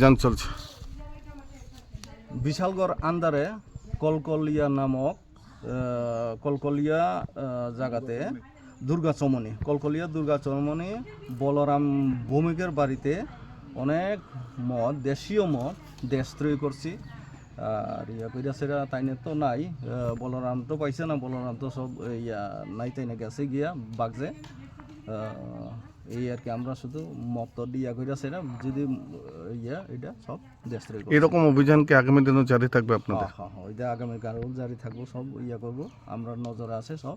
যান, চলছে। বিশালগড় আন্দারে কলকলিয়া নামক কলকলিয়া জায়গাতে দুর্গা চমনি, কলকলিয়া দুর্গা চমনি বলরাম ভৌমিকের বাড়িতে অনেক মদ, দেশীয় মদ, দেশ দেশত্রয় করছি। আর ইয়া কইরা সেরা তাইনে তো নাই বলরাম তো পাইছে না, বলরাম তো সব ইয়া নাই তাইনে গেছে গিয়া বাগজে। এই আর কি আমরা শুধু মত দিয়া কইরা না যদি ইয়া এটা সব দেশের এরকম অভিযান কি আগামী দিনও জারি থাকবে আপনাদের? হ্যাঁ হ্যাঁ ওইটা আগামী কারণ জারি থাকব সব ইয়া করব আমরা নজরে আছে সব।